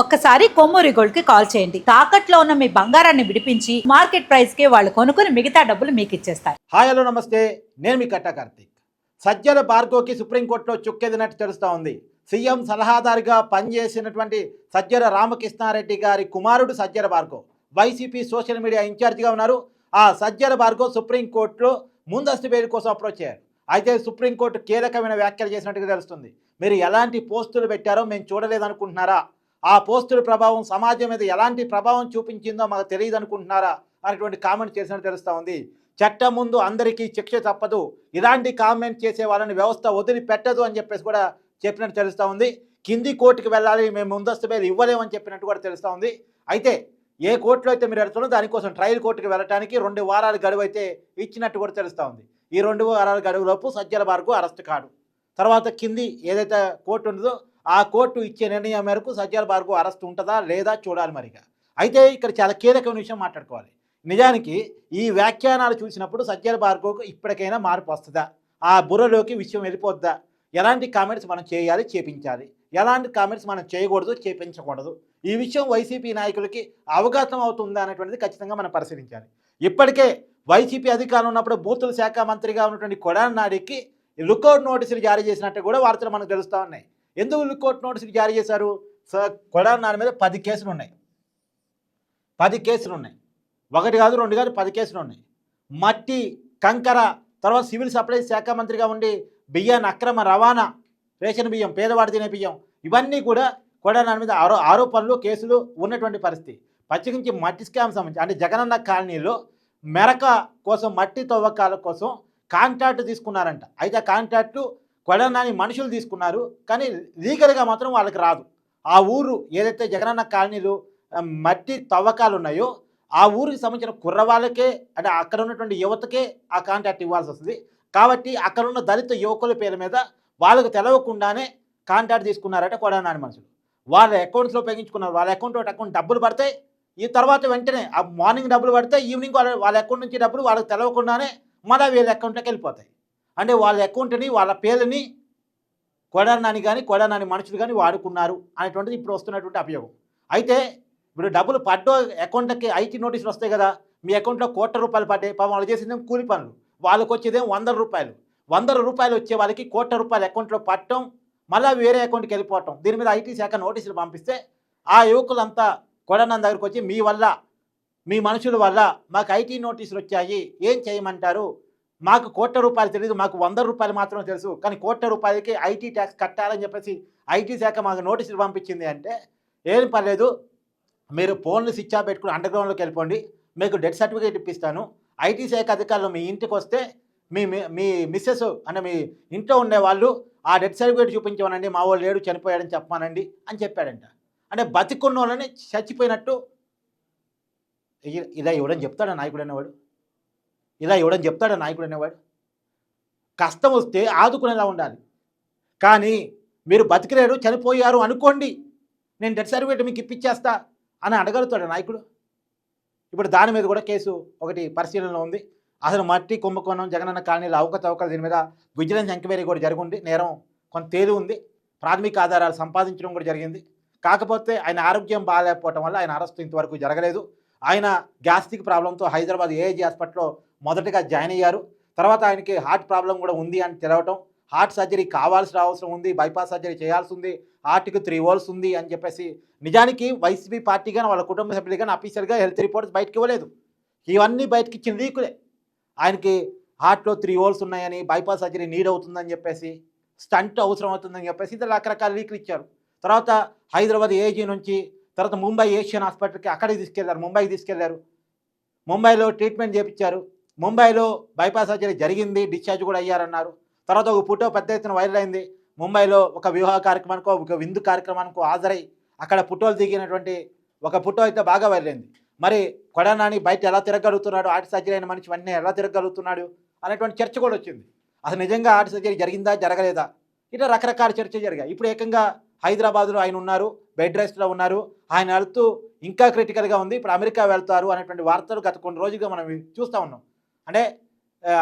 ఒక్కసారి కొమ్మూరి గోల్డ్కి కాల్ చేయండి. తాకట్లో ఉన్న మీ బంగారాన్ని విడిపించి మార్కెట్ ప్రైస్కి వాళ్ళు కొనుక్కుని మిగతా డబ్బులు మీకు ఇచ్చేస్తారు. హాయ్ హలో నమస్తే. నేను మీ కట్ట కార్తీక్. సజ్జల భార్గవ్కి సుప్రీంకోర్టులో చుక్కెదినట్టు తెలుస్తూ ఉంది. సీఎం సలహాదారుగా పనిచేసినటువంటి సజ్జల రామకృష్ణారెడ్డి గారి కుమారుడు Sajjala Bhargav YCP social media ఇన్ఛార్జిగా ఉన్నారు. ఆ సజ్జల భార్గవ్ సుప్రీంకోర్టులో ముందస్తు బెయిల్ కోసం అప్రోచ్ అయ్యారు. అయితే సుప్రీంకోర్టు కీలకమైన వ్యాఖ్యలు చేసినట్టుగా తెలుస్తుంది. మీరు ఎలాంటి పోస్టులు పెట్టారో మేము చూడలేదనుకుంటున్నారా? ఆ పోస్టుల ప్రభావం సమాజం మీద ఎలాంటి ప్రభావం చూపించిందో మాకు తెలియదు అనుకుంటున్నారా అనేటువంటి కామెంట్ చేసినట్టు తెలుస్తూ ఉంది. చట్టం ముందు అందరికీ శిక్ష తప్పదు. ఇలాంటి కామెంట్ చేసే వాళ్ళని వ్యవస్థ వదిలిపెట్టదు అని చెప్పేసి కూడా చెప్పినట్టు తెలుస్తూ ఉంది. కింది కోర్టుకి వెళ్ళాలి మేము ముందస్తు బెయిల్ ఇవ్వలేమని చెప్పినట్టు కూడా తెలుస్తూ ఉంది. అయితే ఏ కోర్టులో అయితే మీరు వెళ్తున్నారో దానికోసం ట్రయల్ కోర్టుకి వెళ్ళడానికి రెండు వారాల గడువు అయితే ఇచ్చినట్టు కూడా తెలుస్తూ ఉంది. ఈ రెండు వారాల గడువులోపు సజ్జల బార్కు అరెస్ట్ కాడు. తర్వాత కింది ఏదైతే కోర్టు ఉండదో ఆ కోర్టు ఇచ్చే నిర్ణయం మేరకు సజ్జల బార్కు అరెస్ట్ ఉంటుందా లేదా చూడాలి మరిగా. అయితే ఇక్కడ చాలా కీలకమైన విషయం మాట్లాడుకోవాలి. నిజానికి ఈ వ్యాఖ్యానాలు చూసినప్పుడు సజ్జల బార్గోకు ఇప్పటికైనా మార్పు వస్తుందా? ఆ బుర్రలోకి విషయం వెళ్ళిపోద్దా? ఎలాంటి కామెంట్స్ మనం చేయాలి? చేపించాలి. ఎలాంటి కామెంట్స్ మనం చేయకూడదు? చేపించకూడదు. ఈ విషయం వైసీపీ నాయకులకి అవగాహన అవుతుందా అనేటువంటిది ఖచ్చితంగా మనం పరిశీలించాలి. ఇప్పటికే వైసీపీ అధికారంలో ఉన్నప్పుడు బూతుల శాఖ మంత్రిగా ఉన్నటువంటి కొడాన్ నాడికి లుకౌట్ నోటీసులు జారీ చేసినట్టు కూడా వార్తలు మనకు తెలుస్తూ ఉన్నాయి. ఎందుకు లుకౌట్ నోటీసులు జారీ చేశారు? సార్ కొడాన్ మీద పది కేసులు ఉన్నాయి. పది కేసులు ఉన్నాయి. ఒకటి కాదు రెండు కాదు పది కేసులు ఉన్నాయి. మట్టి కంకర తర్వాత సివిల్ సప్లైస్ శాఖ మంత్రిగా ఉండి బియ్యాన్ని అక్రమ రవాణా రేషన్ బియ్యం పేదవాడి తినే బియ్యం ఇవన్నీ కూడా కొడానాని మీద ఆరో ఆరోపణలు కేసులు ఉన్నటువంటి పరిస్థితి. పచ్చికించి మట్టి స్కామ్ సంబంధించి అంటే జగనన్న కాలనీలో మెరక కోసం మట్టి తవ్వకాల కోసం కాంట్రాక్ట్ తీసుకున్నారంట. అయితే ఆ కాంట్రాక్టు కొడనాని మనుషులు తీసుకున్నారు కానీ లీగల్గా మాత్రం వాళ్ళకి రాదు. ఆ ఊరు ఏదైతే జగనన్న కాలనీలు మట్టి తవ్వకాలు ఉన్నాయో ఆ ఊరికి సంబంధించిన కుర్రవాళ్ళకే అంటే అక్కడ ఉన్నటువంటి యువతకే ఆ కాంట్రాక్ట్ ఇవ్వాల్సి వస్తుంది. కాబట్టి అక్కడ ఉన్న దళిత యువకుల పేరు మీద వాళ్ళకు తెలవకుండానే కాంట్రాక్ట్ తీసుకున్నారట కొడనాని మనుషులు. వాళ్ళ అకౌంట్స్లో ఉపయోగించుకున్నారు. వాళ్ళ అకౌంట్ ఒకటి అకౌంట్ డబ్బులు పడతాయి ఈ తర్వాత వెంటనే ఆ మార్నింగ్ డబ్బులు పడితే ఈవినింగ్ వాళ్ళ వాళ్ళ అకౌంట్ నుంచి డబ్బులు వాళ్ళకి తెలవకుండానే మళ్ళీ వీళ్ళ అకౌంట్లోకి వెళ్ళిపోతాయి. అంటే వాళ్ళ అకౌంట్ని వాళ్ళ పేర్లని కొడనాని కానీ కొడనాని మనుషులు కానీ వాడుకున్నారు అనేటువంటిది ఇప్పుడు వస్తున్నటువంటి అభియోగం. అయితే ఇప్పుడు డబ్బులు పడ్డో అకౌంట్లకి ఐటీ నోటీసులు వస్తాయి కదా మీ అకౌంట్లో కోట్ల రూపాయలు పడ్డాయి. పాపం వాళ్ళు చేసిందేం కూలి పనులు. వాళ్ళకి వచ్చేదేం వందల రూపాయలు. వందల రూపాయలు వచ్చే వాళ్ళకి కోట్ల రూపాయలు అకౌంట్లో పట్టడం మళ్ళీ వేరే అకౌంట్కి వెళ్ళిపోవటం. దీని మీద ఐటీ శాఖ నోటీసులు పంపిస్తే ఆ యువకులంతా కొడనం దగ్గరికి వచ్చి మీ వల్ల మీ మనుషుల వల్ల మాకు ఐటీ నోటీసులు వచ్చాయి. ఏం చేయమంటారు? మాకు కోట్ల రూపాయలు తెలియదు మాకు వంద రూపాయలు మాత్రమే తెలుసు. కానీ కోట్ల రూపాయలకి ఐటీ ట్యాక్స్ కట్టాలని చెప్పేసి ఐటీ శాఖ మాకు నోటీసులు పంపించింది అంటే ఏం పర్లేదు మీరు ఫోన్లు స్విచ్ ఆఫ్ పెట్టుకుని అండర్ గ్రౌండ్లోకి వెళ్ళిపోండి మీకు డెత్ సర్టిఫికేట్ ఇప్పిస్తాను. ఐటీ శాఖ అధికారులు మీ ఇంటికి వస్తే మీ మీ- మిస్సెస్ అంటే మీ ఇంట్లో ఉండే వాళ్ళు ఆ డెత్ సర్టిఫికేట్ చూపించమనండి మా వాళ్ళు లేడు చనిపోయాడని చెప్పమానండి అని చెప్పాడంట. అంటే బతికున్న వాళ్ళని చచ్చిపోయినట్టు ఇ- ఇలా ఇవ్వడం చెప్తాడు నాయకుడు అనేవాడు ఇలా ఇవ్వడం చెప్తాడా నాయకుడు అనేవాడు? కష్టం వస్తే ఆదుకునేలా ఉండాలి. కానీ మీరు బతికిలేరు చనిపోయారు అనుకోండి నేను డెత్ సర్టిఫికేట్ మీకు ఇప్పించేస్తా అని అడగలుగుతాడు నాయకుడు? ఇప్పుడు దాని మీద కూడా కేసు ఒకటి పరిశీలనలో ఉంది. అసలు మట్టి కుంభకోణం జగనన్న కాలనీలో అవకతవకలు దీని మీద విజిలెన్స్ ఎంక్వైరీ కూడా జరిగింది నేరం కొంత తేలి ఉంది. ప్రాథమిక ఆధారాలు సంపాదించడం కూడా జరిగింది. కాకపోతే ఆయన ఆరోగ్యం బాగాలేకపోవటం వల్ల ఆయన అరెస్ట్ ఇంతవరకు జరగలేదు. ఆయన గ్యాస్ట్రిక్ ప్రాబ్లంతో హైదరాబాద్ ఏఏజీ హాస్పిటల్లో మొదటగా జాయిన్ అయ్యారు. తర్వాత ఆయనకి హార్ట్ ప్రాబ్లం కూడా ఉంది అని తెలవటం. హార్ట్ సర్జరీ కావాల్సిన అవసరం ఉంది. బైపాస్ సర్జరీ చేయాల్సి ఉంది. హార్ట్కి త్రీ వోల్స్ ఉంది అని చెప్పేసి నిజానికి వైసీపీ పార్టీ కానీ వాళ్ళ కుటుంబ సభ్యులు కానీ అఫీషియల్గా హెల్త్ రిపోర్ట్స్ బయటకు ఇవ్వలేదు. ఇవన్నీ బయటకి ఇచ్చిన లీకులే. ఆయనకి హార్ట్లో త్రీ ఓల్స్ ఉన్నాయని బైపాస్ సర్జరీ నీడ్ అవుతుందని చెప్పేసి స్టంట్ అవసరం అవుతుందని చెప్పేసి ఇది రకరకాల లీకులు ఇచ్చారు. తర్వాత హైదరాబాద్ ఏజీ నుంచి తర్వాత ముంబై ఏషియన్ హాస్పిటల్కి అక్కడికి తీసుకెళ్ళారు ముంబైకి తీసుకెళ్ళారు. ముంబైలో ట్రీట్మెంట్ చేపించారు. ముంబైలో బైపాస్ సర్జరీ జరిగింది డిశ్చార్జ్ కూడా అయ్యారన్నారు. తర్వాత ఒక ఫోటో పెద్ద ఎత్తున వైరల్ అయింది. ముంబైలో ఒక వివాహ కార్యక్రమానికో ఒక విందు కార్యక్రమానికో హాజరై అక్కడ ఫోటోలు దిగినటువంటి ఒక ఫోటో అయితే బాగా వైరల్ అయింది. మరి కొడానాని బయట ఎలా తిరగలుగుతున్నాడు ఆర్ట్ సర్జరీ అయిన మనిషి అన్నీ ఎలా తిరగలుగుతున్నాడు అనేటువంటి చర్చ కూడా వచ్చింది. అసలు నిజంగా ఆర్ట్ సర్జరీ జరిగిందా జరగలేదా? ఇట్లా రకరకాల చర్చలు జరిగాయి. ఇప్పుడు ఏకంగా హైదరాబాద్లో ఆయన ఉన్నారు బెడ్ రెస్ట్లో ఉన్నారు. ఆయన వెళ్తూ ఇంకా క్రిటికల్గా ఉంది. ఇప్పుడు అమెరికా వెళ్తారు అనేటువంటి వార్తలు గత కొన్ని రోజులుగా మనం చూస్తూ ఉన్నాం. అంటే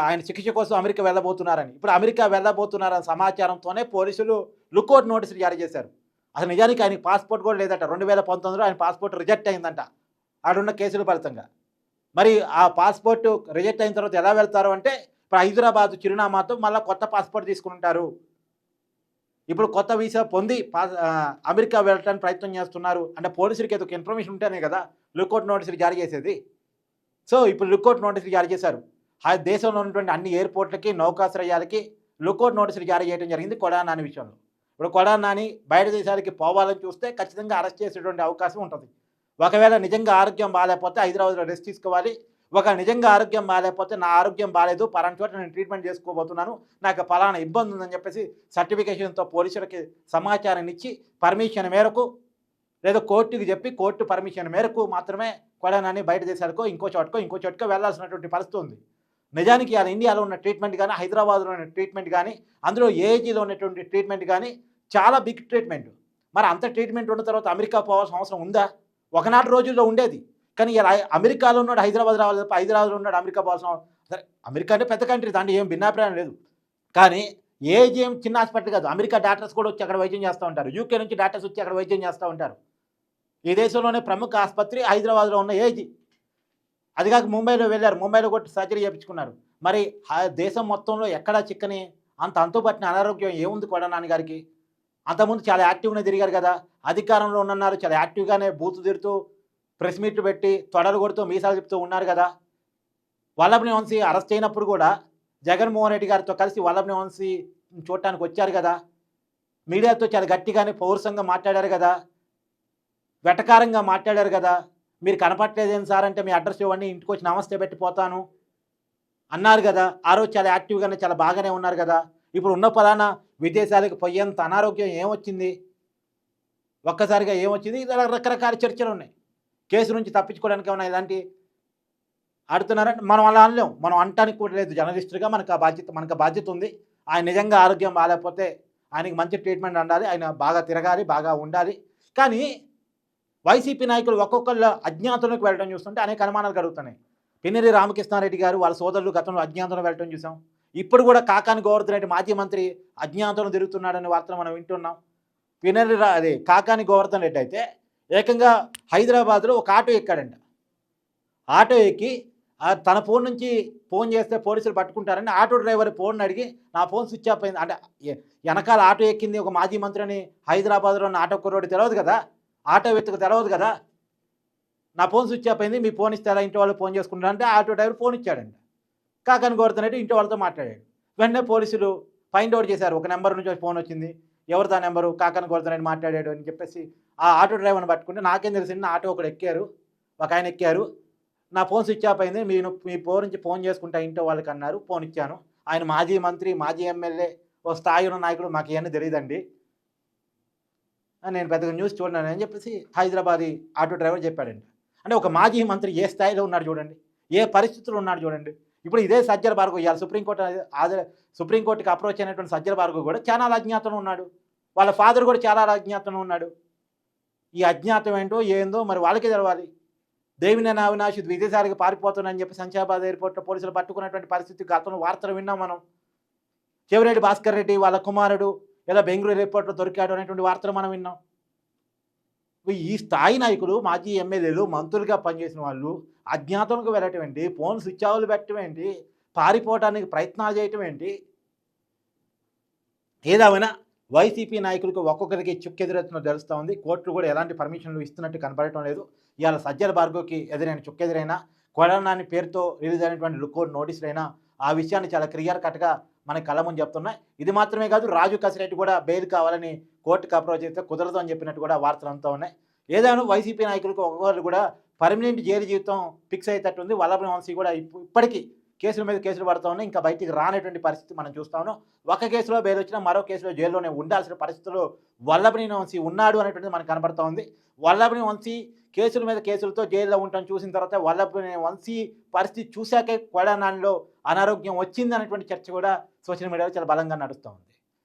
ఆయన చికిత్స కోసం అమెరికా వెళ్ళబోతున్నారని. ఇప్పుడు అమెరికా వెళ్ళబోతున్నారని సమాచారంతోనే పోలీసులు లుక్అవుట్ నోటీసులు జారీ చేశారు. అసలు నిజానికి ఆయన పాస్పోర్ట్ కూడా లేదట. రెండు వేల పంతొమ్మిదిలో ఆయన పాస్పోర్ట్ రిజెక్ట్ అయిందంట. ఆడున్న కేసుల ఫలితంగా. మరి ఆ పాస్పోర్ట్ రిజెక్ట్ అయిన తర్వాత ఎలా వెళ్తారు అంటే ఇప్పుడు హైదరాబాద్ చిరునామాతో మళ్ళీ కొత్త పాస్పోర్ట్ తీసుకుంటారు. ఇప్పుడు కొత్త వీసా పొంది పా అమెరికా వెళ్ళటానికి ప్రయత్నం చేస్తున్నారు. అంటే పోలీసులకి ఏదో ఇన్ఫర్మేషన్ ఉంటేనే కదా లుక్అవుట్ నోటీసులు జారీ చేసేది. సో ఇప్పుడు లుక్అవుట్ నోటీసులు జారీ చేశారు. దేశంలో ఉన్నటువంటి అన్ని ఎయిర్పోర్ట్లకి నౌకాశ్రయాలకి లుకౌట్ నోటీసులు జారీ చేయడం జరిగింది కొడానాని విషయంలో. ఇప్పుడు కొడానాని బయట దేశాలకి పోవాలని చూస్తే ఖచ్చితంగా అరెస్ట్ చేసేటువంటి అవకాశం ఉంటుంది. ఒకవేళ నిజంగా ఆరోగ్యం బాగాలేకపోతే హైదరాబాద్లో రెస్ట్ తీసుకోవాలి. ఒక నిజంగా ఆరోగ్యం బాగాలేకపోతే నా ఆరోగ్యం బాగాలేదు పలానా చోట నేను ట్రీట్మెంట్ చేసుకోబోతున్నాను నాకు పలానా ఇబ్బంది ఉందని చెప్పేసి సర్టిఫికేషన్తో పోలీసులకి సమాచారం ఇచ్చి పర్మిషన్ మేరకు లేదా కోర్టుకి చెప్పి కోర్టు పర్మిషన్ మేరకు మాత్రమే కొడానాన్ని బయట దేశాలకో ఇంకో చోటకో ఇంకో చోటకో వెళ్ళాల్సినటువంటి పరిస్థితి ఉంది. నిజానికి అలా ఇండియాలో ఉన్న ట్రీట్మెంట్ కానీ హైదరాబాద్లో ఉన్న ట్రీట్మెంట్ కానీ అందులో ఏజీలో ఉన్నటువంటి ట్రీట్మెంట్ కానీ చాలా బిగ్ ట్రీట్మెంట్ మరి అంత ట్రీట్మెంట్ ఉన్న తర్వాత అమెరికా పోవాల్సిన అవసరం ఉందా? ఒకనాటి రోజుల్లో ఉండేది. కానీ ఇలా అమెరికాలో ఉన్నాడు హైదరాబాద్ రావాలి తప్ప హైదరాబాద్లో ఉన్నాడు అమెరికా పోవాల్సిన అవసరం- సరే అమెరికా అంటే పెద్ద కంట్రీ దాంట్లో ఏం భిన్నాభిప్రాయం లేదు. కానీ ఏజ్ ఏం చిన్న హాస్పిటల్ కాదు అమెరికా డాక్టర్స్ కూడా వచ్చి అక్కడ వైద్యం చేస్తూ ఉంటారు. యూకే నుంచి డాక్టర్స్ వచ్చి అక్కడ వైద్యం చేస్తూ ఉంటారు. ఈ దేశంలోనే ప్రముఖ ఆసుపత్రి హైదరాబాద్లో ఉన్న ఏజీ అది కాక ముంబైలో వెళ్ళారు. ముంబైలో కూడా సర్జరీ చేయించుకున్నారు. మరి ఆ దేశం మొత్తంలో ఎక్కడా చిక్కని అంత అంతుపట్టిన అనారోగ్యం ఏముంది కూడా నాన్నగారికి అంతకుముందు చాలా యాక్టివ్గానే తిరిగారు కదా. అధికారంలో ఉన్నారు చాలా యాక్టివ్గానే బూతు తిరుతూ ప్రెస్ మీట్లు పెట్టి తొడలు కొడుతూ మీసాలు చెప్తూ ఉన్నారు కదా. వల్లభని వంశీ అరెస్ట్ అయినప్పుడు కూడా జగన్మోహన్ రెడ్డి గారితో కలిసి వల్లభని వంశీ చూడటానికి వచ్చారు కదా. మీడియాతో చాలా గట్టిగానే పౌరుషంగా మాట్లాడారు కదా. వెటకారంగా మాట్లాడారు కదా. మీరు కనపట్లేదేం సార్ అంటే మీ అడ్రస్ ఇవ్వండి ఇంటికి వచ్చి నమస్తే పెట్టి పోతాను అన్నారు కదా. ఆ రోజు చాలా యాక్టివ్గానే చాలా బాగానే ఉన్నారు కదా. ఇప్పుడు ఉన్న పలానా విదేశాలకు పోయేంత అనారోగ్యం ఏమొచ్చింది? ఒక్కసారిగా ఏమొచ్చింది? ఇలా రకరకాల చర్చలు ఉన్నాయి. కేసు నుంచి తప్పించుకోవడానికి ఏమైనా ఇలాంటి ఆడుతున్నారంటే మనం అలా అనలేం. మనం అంటానికి కూడా లేదు. జర్నలిస్టుగా మనకు ఆ బాధ్యత మనకు బాధ్యత ఉంది. ఆయన నిజంగా ఆరోగ్యం బాగాలేకపోతే ఆయనకి మంచి ట్రీట్మెంట్ ఉండాలి. ఆయన బాగా తిరగాలి బాగా ఉండాలి. కానీ వైసీపీ నాయకులు ఒక్కొక్కళ్ళ అజ్ఞాతంలోకి వెళ్ళడం చూస్తుంటే అనేక అనుమానాలు కలుగుతున్నాయి. పిన్నెరి రామకృష్ణారెడ్డి గారు వాళ్ళ సోదరులు గతంలో అజ్ఞాతంలో వెళ్ళడం చూసాం. ఇప్పుడు కూడా కాకాని గోవర్ధన్ రెడ్డి మాజీ మంత్రి అజ్ఞాతంలో తిరుగుతున్నాడనే వార్తను మనం వింటున్నాం. పినరి రా అదే కాకాని గోవర్ధన్ రెడ్డి అయితే ఏకంగా హైదరాబాద్లో ఒక ఆటో ఎక్కాడంట. ఆటో ఎక్కి తన ఫోన్ నుంచి ఫోన్ చేస్తే పోలీసులు పట్టుకుంటారని ఆటో డ్రైవర్ ఫోన్ అడిగి నా ఫోన్ స్విచ్ ఆఫ్ అయింది. అంటే వెనకాల ఆటో ఎక్కింది ఒక మాజీ మంత్రి అని హైదరాబాద్లో ఉన్న ఆటో కుర్రోడు తెలియదు కదా? ఆటో వెతుకు తెరవదు కదా. నా ఫోన్ స్విచ్ ఆఫ్ అయింది మీ ఫోన్ ఇస్తే ఇంటి వాళ్ళు ఫోన్ చేసుకుంటారు అంటే ఆటో డ్రైవర్ ఫోన్ ఇచ్చాడంట. కాకని కోరుతున్నట్టు ఇంటి వాళ్ళతో మాట్లాడాడు. వెంటనే పోలీసులు ఫైండ్ అవుట్ చేశారు. ఒక నెంబర్ నుంచి ఫోన్ వచ్చింది. ఎవరు తా నెంబరు? కాకని కోరుతున్నట్టు మాట్లాడాడు అని చెప్పేసి ఆ ఆటో డ్రైవర్ని పట్టుకుంటే నాకేం తెలిసింది నా ఆటో ఒకడు ఎక్కారు ఒక ఆయన ఎక్కారు. నా ఫోన్ స్విచ్ ఆఫ్ అయింది మీరు మీ ఫోన్ నుంచి ఫోన్ చేసుకుంటా ఇంట్లో వాళ్ళకి అన్నారు ఫోన్ ఇచ్చాను. ఆయన మాజీ మంత్రి మాజీ ఎమ్మెల్యే ఓ స్థాయి ఉన్న నాయకుడు మాకు ఇవన్నీ తెలియదండి. నేను పెద్దగా న్యూస్ చూడను అని చెప్పేసి హైదరాబాదీ ఆటో డ్రైవర్ చెప్పాడండి అంటే ఒక మాజీ మంత్రి ఏ స్థాయిలో ఉన్నాడు చూడండి ఏ పరిస్థితులు ఉన్నాడు చూడండి. ఇప్పుడు ఇదే సజ్జల భార్గవ్ ఇవాళ సుప్రీంకోర్టు ఆధార సుప్రీంకోర్టుకి అప్రోచ్ అయినటువంటి సజ్జల భార్గవ్ కూడా చాలా అజ్ఞాతంలో ఉన్నాడు. వాళ్ళ ఫాదర్ కూడా చాలా అజ్ఞాతంలో ఉన్నాడు. ఈ అజ్ఞాతం ఏంటో ఏందో మరి వాళ్ళకే తెలవాలి. దేవినేని అవినాష్ విదేశాలకు పారిపోతున్నాయని చెప్పి సంచాబాద్ ఎయిర్పోర్ట్లో పోలీసులు పట్టుకున్నటువంటి పరిస్థితి గతంలో వార్తలు విన్నాం మనం. చెవిరెడ్డి భాస్కర్ రెడ్డి వాళ్ళ కుమారుడు లేదా బెంగళూరు ఎయిర్పోర్ట్లో దొరికాడు అనేటువంటి వార్తలు మనం విన్నాం. ఈ స్థాయి నాయకులు మాజీ ఎమ్మెల్యేలు మంత్రులుగా పనిచేసిన వాళ్ళు అజ్ఞాతంకు వెళ్ళటం ఏంటి? ఫోన్ స్విచ్ ఆఫ్లు పెట్టడం ఏంటి? పారిపోవడానికి ప్రయత్నాలు చేయటం ఏంటి? ఏదేమైనా వైసీపీ నాయకులకు ఒక్కొక్కరికి చుక్కెదురెత్తున తెలుస్తూ ఉంది. కోర్టులు కూడా ఎలాంటి పర్మిషన్లు ఇస్తున్నట్టు కనపడటం లేదు. ఇవాళ సజ్జల బార్గోకి ఎదురైన చుక్కెదురైనా కొడనాని పేరుతో రిలీజ్ అయినటువంటి లుకోడ్ నోటీసులైనా ఆ విషయాన్ని చాలా క్లియర్ కట్గా మన కళ్ళ ముందు చెప్తున్నాయి ఇది మాత్రమే కాదు రాజు కసిరెడ్డి కూడా బెయిల్ కావాలని కోర్టుకు అప్రోచ్ చేస్తే కుదరదు అని చెప్పినట్టు కూడా వార్తలు అంతా ఉన్నాయి. ఏదైనా వైసీపీ నాయకులకు ఒక్కొక్కరు కూడా పర్మనెంట్ జైలు జీవితం ఫిక్స్ అయ్యేటట్టు ఉంది. వల్లభని వంశీ కూడా ఇప్పటికీ కేసుల మీద కేసులు పడుతూ ఉన్నాయి. ఇంకా బయటికి రానటువంటి పరిస్థితి మనం చూస్తా ఉన్నాం. ఒక కేసులో బెయిల్ వచ్చినా మరో కేసులో జైల్లోనే ఉండాల్సిన పరిస్థితుల్లో వల్లభని వంశీ ఉన్నాడు అనేటువంటిది మనకు కనబడతా ఉంది. వల్లభని వంశీ కేసుల మీద కేసులతో జైల్లో ఉండటం చూసిన తర్వాత వల్లభని వంశీ పరిస్థితి చూశాకే కొడానానిలో అనారోగ్యం వచ్చింది అనేటువంటి చర్చ కూడా సోషల్ మీడియాలో చాలా బలంగా నడుస్తూ ఉంది